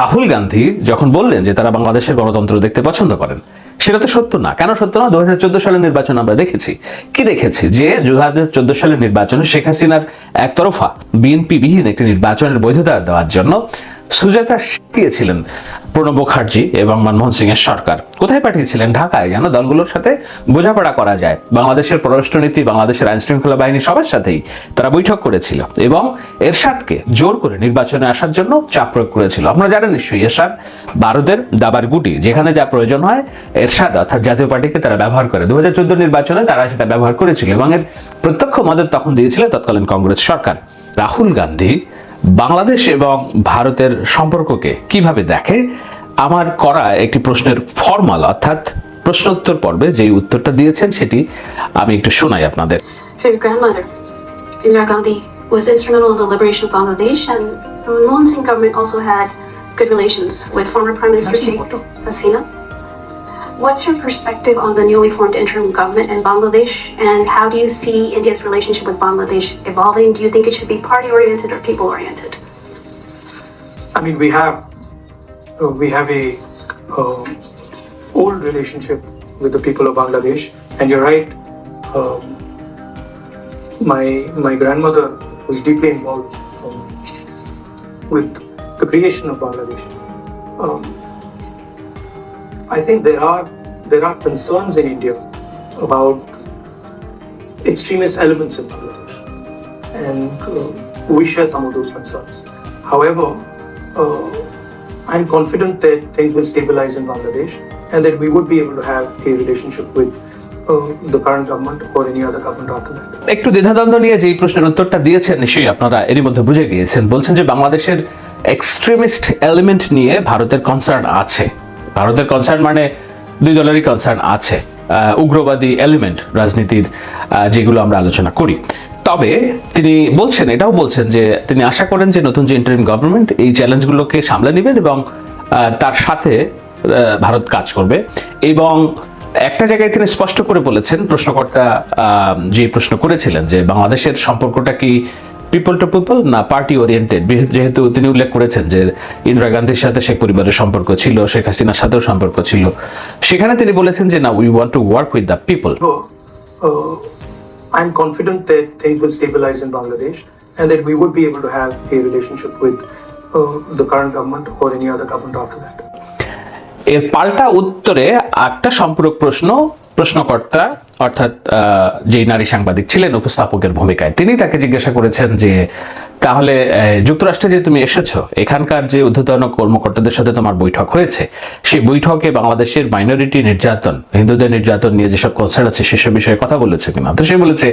রাহুল গান্ধী যখন বললেন যে তারা বাংলাদেশের গণতন্ত্র দেখতে পছন্দ করেন, সেটা তো সত্য না। কেন সত্য না? দু হাজার চোদ্দ সালের নির্বাচন আমরা দেখেছি। কি দেখেছি? যে দু হাজার চোদ্দ সালের নির্বাচনে শেখ হাসিনার একতরফা বিএনপি বিহীন একটি নির্বাচনের বৈধতা দেওয়ার জন্য সুজাতা দিয়েছিলেন। প্রণব মুখার্জি এবং মনমোহন সিং এর সরকার। কোথায় পাঠিয়েছিলেন? ঢাকায়। যেন দলগুলোর সাথে বোঝাপড়া করা যায়। বাংলাদেশের পররাষ্ট্রনীতি বাংলাদেশের আইন শৃঙ্খলা বাহিনী, সবার সাথেই তারা বৈঠক করেছিল এবং এরশাদকে জোর করে নির্বাচনে আসার জন্য চাপ প্রয়োগ করেছিল। আপনারা জানেন নিশ্চয়ই এরশাদ ভারতের দাবার গুটি। যেখানে যা প্রয়োজন হয়, এরশাদ অর্থাৎ জাতীয় পার্টিকে তারা ব্যবহার করে। দু হাজার চোদ্দ নির্বাচনে তারা সেটা ব্যবহার করেছিল এবং এর প্রত্যক্ষ মদত তখন দিয়েছিল তৎকালীন কংগ্রেস সরকার। রাহুল গান্ধী বাংলাদেশ এবং ভারতের সম্পর্ককে কীভাবে দেখে? আমার করা একটি প্রশ্নের ফরমাল অর্থাৎ প্রশ্নোত্তর পর্বে যে উত্তরটা দিয়েছেন সেটি আমি একটু শোনাই আপনাদের। Good relations with former Prime Minister Sheikh Hasina. What's your perspective on the newly formed interim government in Bangladesh, and how do you see India's relationship with Bangladesh evolving? Do you think it should be party-oriented or people-oriented? I mean, we have uh, we have a um, old relationship with the people of Bangladesh, and you're right. Um, my my grandmother was deeply involved um, with the creation of Bangladesh. Um, I think there are there are concerns in India about extremist elements in Bangladesh, and uh, we share some of those concerns. However, uh, I'm confident that things will stabilize in Bangladesh and that we would be able to have a relationship with uh, একটু দ্বিধাদ্বন্দ্ব নিয়ে যে এই প্রশ্নের উত্তরটা দিয়েছেন নিশ্চয়ই আপনারা এরই মধ্যে বুঝে গিয়েছেন বলছেন যে বাংলাদেশের এক্সট্রিমিস্ট এলিমেন্ট নিয়ে ভারতের কনসার্ন আছে ভারতের কনসার্ন মানে দুই দলেরই কনসার্ন আছে উগ্রবাদী এলিমেন্ট রাজনীতির যেগুলো আমরা আলোচনা করি। তবে তিনি বলছেন, এটাও বলছেন যে তিনি আশা করেন যে নতুন যে ইন্টারিম গভর্নমেন্ট এই চ্যালেঞ্জগুলোকে সামলে নেবেন এবং তার সাথে ভারত কাজ করবে। এবং একটা জায়গায় তিনি স্পষ্ট করে বলেছেন, প্রশ্নকর্তা যে প্রশ্ন করেছিলেন যে বাংলাদেশের সম্পর্কটা কি পিপল টু পিপল না পার্টি ওরিয়েন্টেড যেহেতু তিনি উল্লেখ করেছেন যে ইন্দিরা গান্ধীর সাথে শেখ পরিবারের সম্পর্ক ছিল শেখ হাসিনার সাথেও সম্পর্ক ছিল সেখানে তিনি বলেছেন যে না we want to work with the people uh, I'm confident that things will stabilize in Bangladesh and that we would be able to have a relationship with uh, the current government or any other government after that. এর পাল্টা উত্তরে একটা সম্পূরক প্রশ্ন প্রশ্নকর্তা, অর্থাৎ যেই নারী সাংবাদিক ছিলেন, উপস্থাপকের ভূমিকায়, তিনি তাকে জিজ্ঞাসা করেছেন যে, তাহলে যুক্তরাষ্ট্রে যে তুমি এসেছ, এখানকার যে ঊর্ধ্বতন কর্মকর্তাদের সাথে তোমার বৈঠক হয়েছে, সেই বৈঠকে বাংলাদেশের মাইনরিটি নির্যাতন, হিন্দুদের নির্যাতন নিয়ে যেসব কনসার্ন আছে, সেসব বিষয়ে কথা বলেছে কিনা? তো সে বলেছে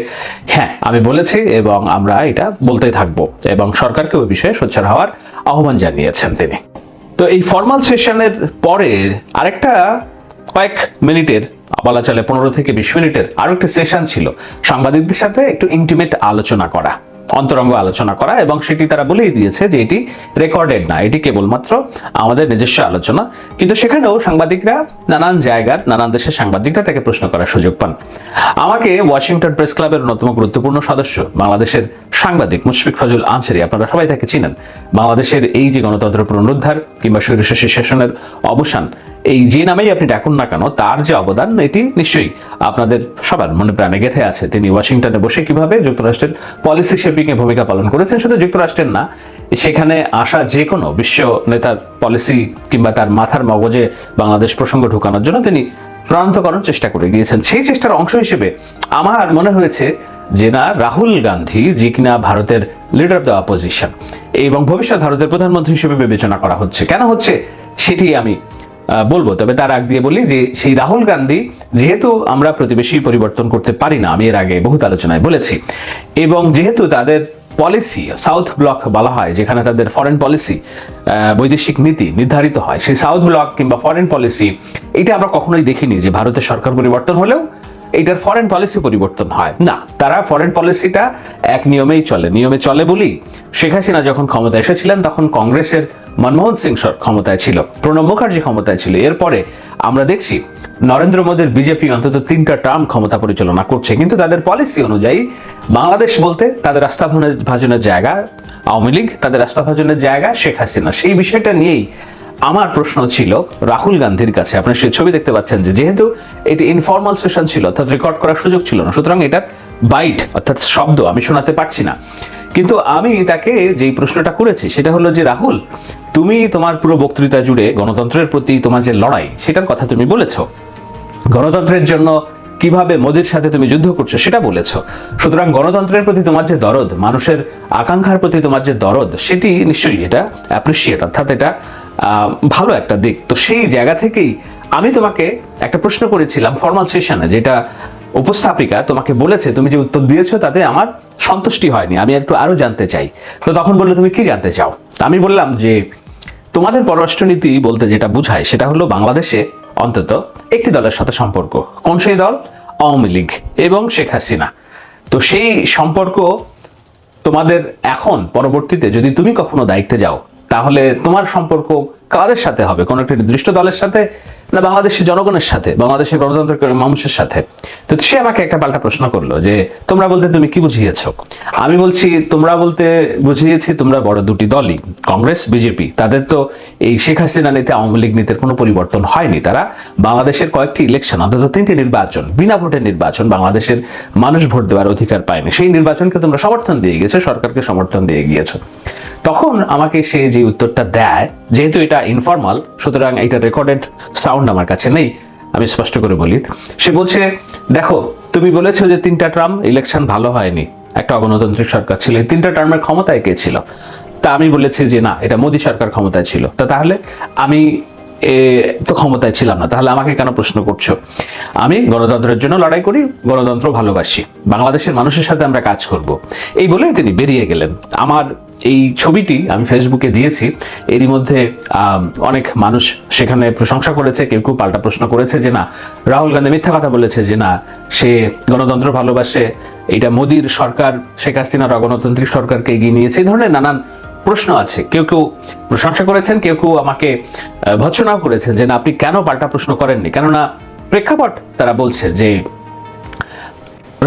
হ্যাঁ আমি বলেছি এবং আমরা এটা বলতেই থাকব এবং সরকারকে ওই বিষয়ে সোচ্চার হওয়ার আহ্বান জানিয়েছেন তিনি। তো এই ফর্মাল সেশনের পরে আরেকটা কয়েক মিনিটের বলা চলে পনেরো থেকে বিশ মিনিটের আরও একটা সেশন ছিল। সাংবাদিকদের সাথে একটু ইন্টিমেট আলোচনা করা, অন্তরঙ্গ আলোচনা করা এবং সেটি তারা বলেই দিয়েছে যে এটি রেকর্ডেড না, এটি কেবলমাত্র আমাদের নিজস্ব আলোচনা। কিন্তু সেখানেও সাংবাদিকরা নানান জায়গার, নানান দেশের সাংবাদিকরা তাকে প্রশ্ন করার সুযোগ পান। আমাকে ওয়াশিংটন প্রেস ক্লাবের অন্যতম গুরুত্বপূর্ণ সদস্য, বাংলাদেশের সাংবাদিক মুশফিক ফজল আনসারি, আপনারা সবাই তাকে চিনেন। বাংলাদেশের এই যে গণতন্ত্র পুনরুদ্ধার কিংবা স্বৈরশাসী শাসনের অবসান এই যে নামেই আপনি ডাকুন না কেন, তার যে অবদান, এটি নিশ্চয়ই আপনাদের সবার মনে প্রাণে গেথে আছে। তিনি ওয়াশিংটনে বসে কীভাবে যুক্তরাষ্ট্রের পলিসি শেপিং এ ভূমিকা পালন করেছেন, শুধু যুক্তরাষ্ট্রের না, সেখানে আসা যে কোনো বিশ্ব নেতার পলিসি কিংবা তার মাথার মগজে বাংলাদেশ প্রসঙ্গ ঢুকানোর জন্য তিনি প্রান্ত করার চেষ্টা করে গিয়েছেন। সেই চেষ্টার অংশ হিসেবে আমার মনে হয়েছে যে না, রাহুল গান্ধী, যে কিনা ভারতের লিডার দ্য অপোজিশন এবং ভবিষ্যৎ ভারতের প্রধানমন্ত্রী হিসেবে বিবেচনা করা হচ্ছে। কেন হচ্ছে? সেটি আমি বলব। তবে তার আগ দিয়ে বলি যে, সেই রাহুল গান্ধী যেহেতু আমরা প্রতিবেশী পরিবর্তন করতে পারি না, আমি এর আগে বহুত আলোচনায় বলেছি, এবং যেহেতু তাদের পলিসি, সাউথ ব্লক বলা হয়, যেখানে তাদের ফরেন পলিসি বৈদেশিক নীতি নির্ধারিত হয়, সেই সাউথ ব্লক কিংবা ফরেন পলিসি এটা আমরা কখনোই দেখিনি যে ভারতের সরকার পরিবর্তন হলেও এটার ফরেন পলিসি পরিবর্তন হয়। না, তারা ফরেন পলিসিটা এক নিয়মেই চলে। নিয়মে চলে বলি, শেখ হাসিনা যখন ক্ষমতায় এসেছিলেন, তখন কংগ্রেসের মনমোহন সিং ক্ষমতায় ছিল, প্রণব মুখার্জি ক্ষমতায় ছিল। এরপরে আমরা দেখছি নরেন্দ্র মোদীর বিজেপি অন্তত তিনটা টার্ম ক্ষমতা পরিচালনা করছে। কিন্তু তাদের পলিসি অনুযায়ী বাংলাদেশ বলতে তাদের আস্থাভাজনের জায়গা, আওয়ামী লীগ তাদের আস্থাভাজনের জায়গা, শেখ হাসিনা। সেই বিষয়টা নিয়েই আমার প্রশ্ন ছিল রাহুল গান্ধীর কাছে। আপনার সেই ছবি দেখতে পাচ্ছেন যে যেহেতু এটি ইনফর্মাল সেশন ছিল, অর্থাৎ রেকর্ড করার সুযোগ ছিল না, সুতরাং এটার বাইট অর্থাৎ শব্দ, আমি শোনাতে পারছি না। কিন্তু আমি তাকে যেই প্রশ্নটা করেছি, সেটা হলো যে, রাহুল তুমি তোমার পুরো বক্তৃতা জুড়ে গণতন্ত্রের প্রতি তোমার যে লড়াই, সেটার কথা তুমি বলেছ। গণতন্ত্রের জন্য কীভাবে মোদির সাথে তুমি যুদ্ধ করছ, সেটা বলেছ। সুতরাং গণতন্ত্রের প্রতি তোমার যে দরদ, মানুষের আকাঙ্ক্ষার প্রতি তোমার যে দরদ, সেটি নিশ্চয়ই এটা অ্যাপ্রিসিয়েট অর্থাৎ এটা ভালো একটা দিক। তো সেই জায়গা থেকেই আমি তোমাকে একটা প্রশ্ন করেছিলাম ফর্মাল সেশনে যেটা উপস্থাপিকা তোমাকে বলেছে, তুমি যে উত্তর দিয়েছ তাতে আমার সন্তুষ্টি হয়নি, আমি একটু আরও জানতে চাই। তো তখন বলল, তুমি কি জানতে চাও? আমি বললাম যে তোমাদের পররাষ্ট্রনীতি বলতে যেটা বোঝায় সেটা হলো বাংলাদেশে অন্তত একটি দলের সাথে সম্পর্ক। কোন সেই দল? আওয়ামী লীগ এবং শেখ হাসিনা। তো সেই সম্পর্ক তোমাদের এখন পরবর্তীতে যদি তুমি কখনো দায়িত্বে যাও, তাহলে তোমার সম্পর্ক কাদের সাথে হবে? কোনো একটা নির্দিষ্ট দলের সাথে না, বাংলাদেশের জনগণের সাথে, বাংলাদেশের গণতন্ত্রের মানুষের সাথে। তো সে আমাকে একটা পাল্টা প্রশ্ন করল যে, তোমরা বলতে তুমি কি বুঝিয়েছ? আমি বলছি, তোমরা বলতে বুঝিয়েছি তোমরা বড় দুটি দলই, কংগ্রেস, বিজেপি। তাদের তো এই শেখ হাসিনা নীতি, আওয়ামী লীগ নীতির কোনো পরিবর্তন হয়নি। তারা বাংলাদেশের কয়েকটি ইলেকশন, অন্তত তিনটি নির্বাচন, বিনা ভোটের নির্বাচন বাংলাদেশের মানুষ ভোট দেওয়ার অধিকার পায়নি। সেই নির্বাচনকে তোমরা সমর্থন দিয়ে গিয়েছো, সরকারকে সমর্থন দিয়ে গিয়েছো। তখন আমাকে সে যে উত্তরটা দেয়, যেহেতু এটা ইনফর্মাল সুতরাং এটা রেকর্ডেড সাউন্ড আমার কাছে নেই, আমি স্পষ্ট করে বলি। সে বলছে, দেখো, তুমি বলেছ যে তিনটা টার্ম ইলেকশন ভালো হয়নি। একটা অগণতান্ত্রিক সরকার ছিল। তিনটা টার্মের ক্ষমতায় কে ছিল? তা আমি বলেছি যে না, এটা মোদী সরকার ক্ষমতায় ছিল। তা তাহলে আমি তো ক্ষমতায় ছিলাম না। তাহলে আমাকে কেন প্রশ্ন করছ? আমি গণতন্ত্রের জন্য লড়াই করি, গণতন্ত্র ভালোবাসি। বাংলাদেশের মানুষের সাথে আমরা কাজ করব। এই বলেই তিনি বেরিয়ে গেলেন। আমার এই ছবিটি আমি ফেসবুকে দিয়েছি। এরই মধ্যে অনেক মানুষ সেখানে প্রশংসা করেছে, কেউ কেউ পাল্টা প্রশ্ন করেছে যে, না, রাহুল গান্ধী মিথ্যা কথা বলেছে যে, না, সে গণতন্ত্র ভালোবাসে এটা মোদির সরকার, শেখ হাসিনার অগণতান্ত্রিক সরকারকে এগিয়ে নিয়েছে। এই ধরনের নানান প্রশ্ন আছে। কেউ কেউ প্রশংসা করেছেন, কেউ কেউ আমাকে ভৎসনাও করেছেন যে না, আপনি কেন পাল্টা প্রশ্ন করেননি? কেননা প্রেক্ষাপট তারা বলছে যে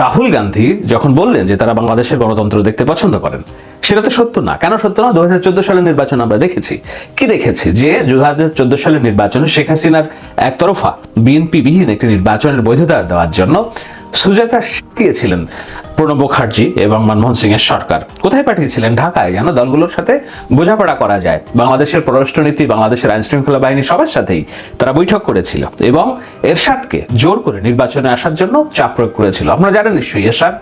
রাহুল গান্ধী যখন বললেন যে তারা বাংলাদেশের গণতন্ত্র দেখতে পছন্দ করেন, সেটা তো সত্য না। কেন সত্য না? দু হাজার চোদ্দ সালের নির্বাচন আমরা দেখেছি। কি দেখেছি? যে দু হাজার সালের নির্বাচনে শেখ হাসিনার একতরফা বিএনপি বিহীন একটি নির্বাচনের বৈধতা দেওয়ার জন্য সুজাতা শিখিয়েছিলেন। প্রণব মুখার্জি এবং মনমোহন সিং এর সরকার। কোথায় পাঠিয়েছিলেন? ঢাকায়। যেন দলগুলোর সাথে বোঝাপড়া করা যায়। বাংলাদেশের পররাষ্ট্রনীতি বাংলাদেশের আইন শৃঙ্খলা বাহিনী সবার সাথেই তারা বৈঠক করেছিল এবং এরশাদকে জোর করে নির্বাচনে আসার জন্য চাপ প্রয়োগ করেছিল। আপনারা জানেন নিশ্চয়ই এরশাদ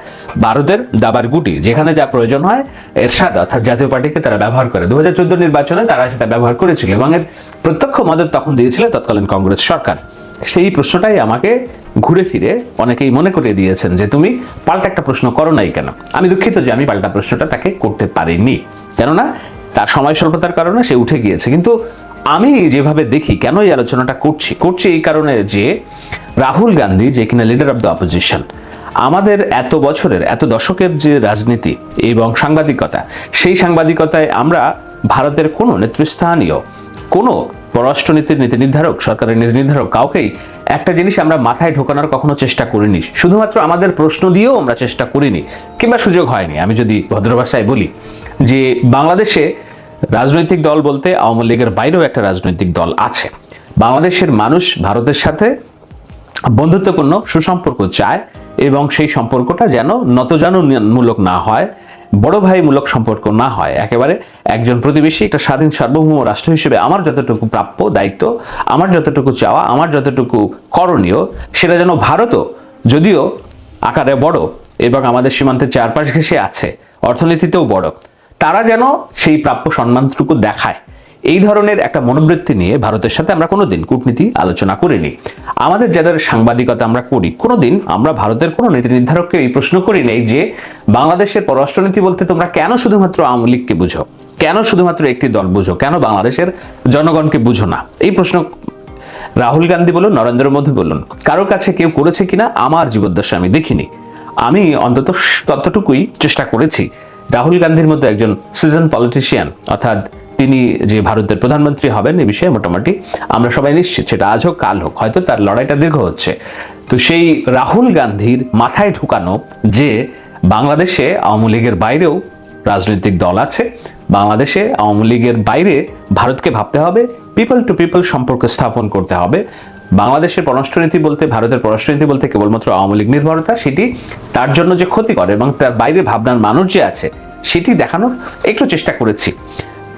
ভারতের দাবার গুটি। যেখানে যা প্রয়োজন হয়, এরশাদ অর্থাৎ জাতীয় পার্টিকে তারা ব্যবহার করে। দু হাজার চোদ্দ নির্বাচনে তারা সেটা ব্যবহার করেছিল এবং এর প্রত্যক্ষ মদত তখন দিয়েছিল তৎকালীন কংগ্রেস সরকার। সেই প্রশ্নটাই আমাকে ঘুরে ফিরে অনেকেই মনে করিয়ে দিয়েছেন যে তুমি পাল্টা একটা প্রশ্ন করো নাই কেন? আমি দুঃখিত যে আমি পাল্টা প্রশ্নটা তাকে করতে পারিনি। কেননা তার সময় স্বল্পতার কারণে সে উঠে গিয়েছে। কিন্তু আমি যেভাবে দেখি কেন এই আলোচনাটা করছি? করছি এই কারণে যে রাহুল গান্ধী যে কিনা লিডার অফ দ্য অপোজিশন আমাদের এত বছরের, এত দশকের যে রাজনীতি এবং সাংবাদিকতা, সেই সাংবাদিকতায় আমরা ভারতের কোনো নেতৃস্থানীয়, কোনো পররাষ্ট্রনীতির নীতি নির্ধারক, সরকারের নীতি নির্ধারক, কাউকেই একটা জিনিস আমরা মাথায় ঢোকানোর কখনো চেষ্টা করিনি। শুধুমাত্র আমাদের প্রশ্ন দিয়েও আমরা চেষ্টা করিনি, কিংবা সুযোগ হয়নি। আমি যদি ভদ্র ভাষায় বলি যে বাংলাদেশে রাজনৈতিক দল বলতে আওয়ামী লীগের বাইরেও একটা রাজনৈতিক দল আছে। বাংলাদেশের মানুষ ভারতের সাথে বন্ধুত্বপূর্ণ সুসম্পর্ক চায় এবং সেই সম্পর্কটা যেন নতজানুমূলক না হয়। বড় ভাইমূলক সম্পর্ক না হয়, একেবারে একজন প্রতিবেশী, একটা স্বাধীন সার্বভৌম রাষ্ট্র হিসেবে আমার যতটুকু প্রাপ্য দায়িত্ব, আমার যতটুকু চাওয়া, আমার যতটুকু করণীয়, সেটা যেন ভারতও, যদিও আকারে বড় এবং আমাদের সীমান্তের চারপাশ ঘেঁষে আছে, অর্থনীতিতেও বড়, তারা যেন সেই প্রাপ্য সম্মানটুকু দেখায়। এই ধরনের একটা মনোবৃত্তি নিয়ে ভারতের সাথে আমরা কোনোদিন কূটনীতি আলোচনা করিনি। আমাদের যাদের সাংবাদিকতা আমরা করি, কোনোদিন আমরা ভারতের কোনো নীতি নির্ধারককে এই প্রশ্ন করি নেই যে, বাংলাদেশের পররাষ্ট্রনীতি বলতে তোমরা কেন শুধুমাত্র আওয়ামী লীগকে বুঝো? কেন শুধুমাত্র একটি দল বুঝো? কেন বাংলাদেশের জনগণকে বুঝো না? এই প্রশ্ন রাহুল গান্ধী বলুন, নরেন্দ্র মোদী বলুন, কারও কাছে কেউ করেছে কিনা আমার জীবদ্দশা আমি দেখিনি। আমি অন্তত ততটুকুই চেষ্টা করেছি। রাহুল গান্ধীর মতো একজন সিজন পলিটিশিয়ান অর্থাৎ তিনি যে ভারতের প্রধানমন্ত্রী হবেন এ বিষয়ে মোটামুটি আমরা সবাই নিশ্চিত, সেটা আজ হোক, কাল হোক, হয়তো তার লড়াইটা দীর্ঘ হচ্ছে। তো সেই রাহুল গান্ধীর মাথায় ঢুকানো যে বাংলাদেশে আওয়ামী লীগের বাইরেও রাজনৈতিক দল আছে, বাংলাদেশে আওয়ামী লীগের বাইরে ভারতকে ভাবতে হবে পিপল টু পিপল সম্পর্ক স্থাপন করতে হবে। বাংলাদেশের পররাষ্ট্রনীতি বলতে, ভারতের পররাষ্ট্রনীতি বলতে কেবলমাত্র আওয়ামী লীগ নির্ভরতা, সেটি তার জন্য যে ক্ষতি করে এবং তার বাইরে ভাবনার মানুষ যে আছে, সেটি দেখানোর একটু চেষ্টা করেছি।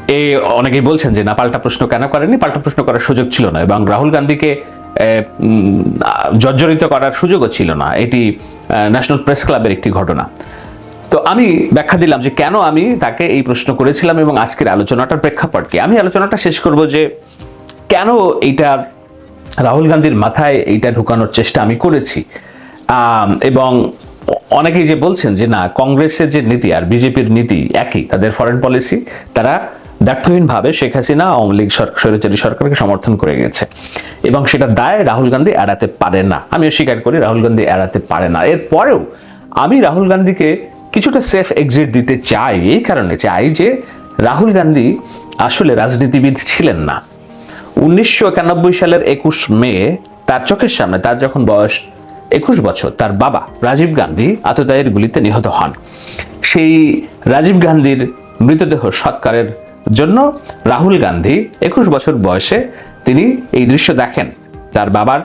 এই অনেকেই বলছেন যে না পাল্টা প্রশ্ন কেন করেনি পাল্টা প্রশ্ন করার সুযোগ ছিল না এবং রাহুল গান্ধীকে এ, জর্জরিত করার সুযোগও ছিল না। এটি ন্যাশনাল প্রেস ক্লাবের একটি ঘটনা। তো আমি ব্যাখ্যা দিলাম যে কেন আমি তাকে এই প্রশ্ন করেছিলাম এবং আজকের আলোচনাটার প্রেক্ষাপট কি? আমি আলোচনাটা শেষ করব যে কেন এইটা রাহুল গান্ধীর মাথায় এইটা ঢুকানোর চেষ্টা আমি করেছি। এবং অনেকেই যে বলছেন যে না কংগ্রেসের যে নীতি আর বিজেপির নীতি একই তাদের ফরেন পলিসি তারা ব্যর্থহীনভাবে শেখ হাসিনা আওয়ামী লীগ স্বৈরাচারী সরকারকে সমর্থন করে গেছে। এবং সেটা দায় রাহুল গান্ধী এড়াতে পারে না। আমিও স্বীকার করি রাহুল গান্ধী এড়াতে পারে না। এরপরেও আমি রাহুল গান্ধীকে কিছুটা সেফ এক্সিট দিতে চাই এই কারণে, চাই যে রাহুল গান্ধী আসলে রাজনীতিবিদ ছিলেন না। উনিশশো একানব্বই সালের একুশ মে তার চোখের সামনে, তার যখন বয়স একুশ বছর, তার বাবা রাজীব গান্ধী আততায়ীর গুলিতে নিহত হন। সেই রাজীব গান্ধীর মৃতদেহ সৎকারের জন্য রাহুল গান্ধী একুশ বছর বয়সে তিনি এই দৃশ্য দেখেন। তার বাবার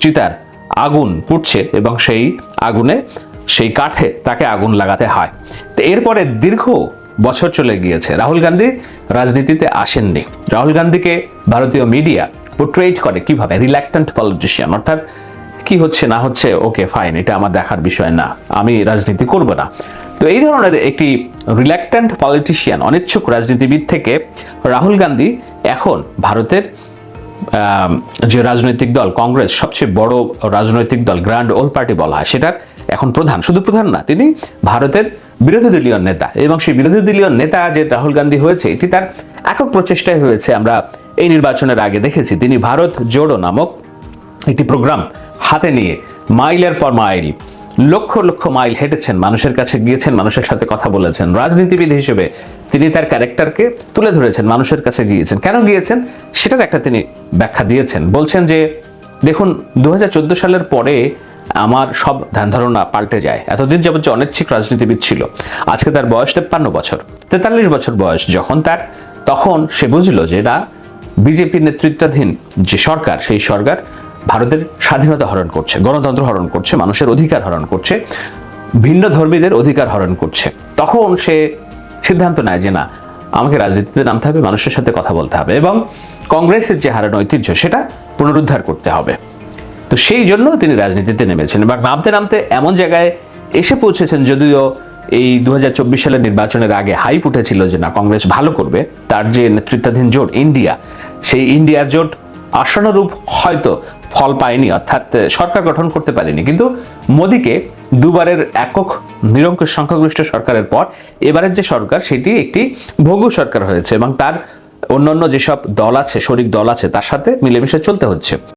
চিতার আগুন পুড়ছে এবং সেই আগুনে, সেই কাঠে তাকে আগুন লাগাতে হয়। তো এরপরে দীর্ঘ বছর চলে গিয়েছে। রাহুল গান্ধী রাজনীতিতে আসেননি। রাহুল গান্ধীকে ভারতীয় মিডিয়া পোর্ট্রেট করে কীভাবে? রিল্যাক্টেন্ট পলিটিশিয়ান অর্থাৎ কি হচ্ছে না হচ্ছে? ওকে ফাইন এটা আমার দেখার বিষয় না। আমি রাজনীতি করব না। তো এই ধরনের একটি রিল্যাক্টেন্ট পলিটিশিয়ান অনিচ্ছুক রাজনীতিবিদ থেকে রাহুল গান্ধী এখন ভারতের যে রাজনৈতিক দল, কংগ্রেস, সবচেয়ে বড় রাজনৈতিক দল গ্র্যান্ড ওল পার্টি বলা হয়, সেটার এখন প্রধান। শুধু প্রধান না, তিনি ভারতের বিরোধী দলীয় নেতা এবং সেই বিরোধী দলীয় নেতা যে রাহুল গান্ধী হয়েছে, এটি তার একক প্রচেষ্টায় হয়েছে। আমরা এই নির্বাচনের আগে দেখেছি, তিনি ভারত জোড়ো নামক একটি প্রোগ্রাম হাতে নিয়ে মাইলের পর মাইল লক্ষ লক্ষ মাইল হেঁটেছেন, মানুষের কাছে গিয়েছেন, মানুষের সাথে কথা বলেছেন। রাজনীতিবিদ হিসেবে তিনি তার ক্যারেক্টারকে তুলে ধরেছেন, মানুষের কাছে গিয়েছেন। কেন গিয়েছেন? সেটার একটা তিনি ব্যাখ্যা দিয়েছেন। বলছেন যে, দেখুন দু সালের পরে আমার সব ধ্যান ধারণা পাল্টে যায়। এতদিন যাবত যে অনিচ্ছিক রাজনীতিবিদ ছিল। আজকে তার বয়স তেপ্পান্ন বছর। তেতাল্লিশ বছর বয়স যখন তার, তখন সে বুঝলো যে না, বিজেপির নেতৃত্বাধীন যে সরকার, সেই সরকার ভারতের স্বাধীনতা হরণ করছে, গণতন্ত্র হরণ করছে, মানুষের অধিকার হরণ করছে, ভিন্ন ধর্মীদের অধিকার হরণ করছে। তখন সে সিদ্ধান্ত নেয় যে না, আমাকে রাজনীতিতে নামতে হবে, মানুষের সাথে কথা বলতে হবে এবং কংগ্রেসের যে হারানো ঐতিহ্য, সেটা পুনরুদ্ধার করতে হবে। তো সেই জন্য তিনি রাজনীতিতে নেমেছেন এবং নামতে নামতে এমন জায়গায় এসে পৌঁছেছেন যদিও এই দু হাজার চব্বিশ সালের নির্বাচনের আগে হাইপ উঠেছিল যে না, কংগ্রেস ভালো করবে। তার যে নেতৃত্বাধীন জোট, ইন্ডিয়া, সেই ইন্ডিয়া জোট আশানুরূপ হয়তো ফল পায়নি, অর্থাৎ সরকার গঠন করতে পারেনি। কিন্তু মোদীকে দুবারের একক নিরঙ্কুশ সংখ্যাগরিষ্ঠ সরকারের পর এবারের যে সরকার, সেটি একটি ভোগু সরকার হয়েছে এবং তার অন্যান্য যেসব দল আছে, শরিক দল আছে, তার সাথে মিলেমিশে চলতে হচ্ছে।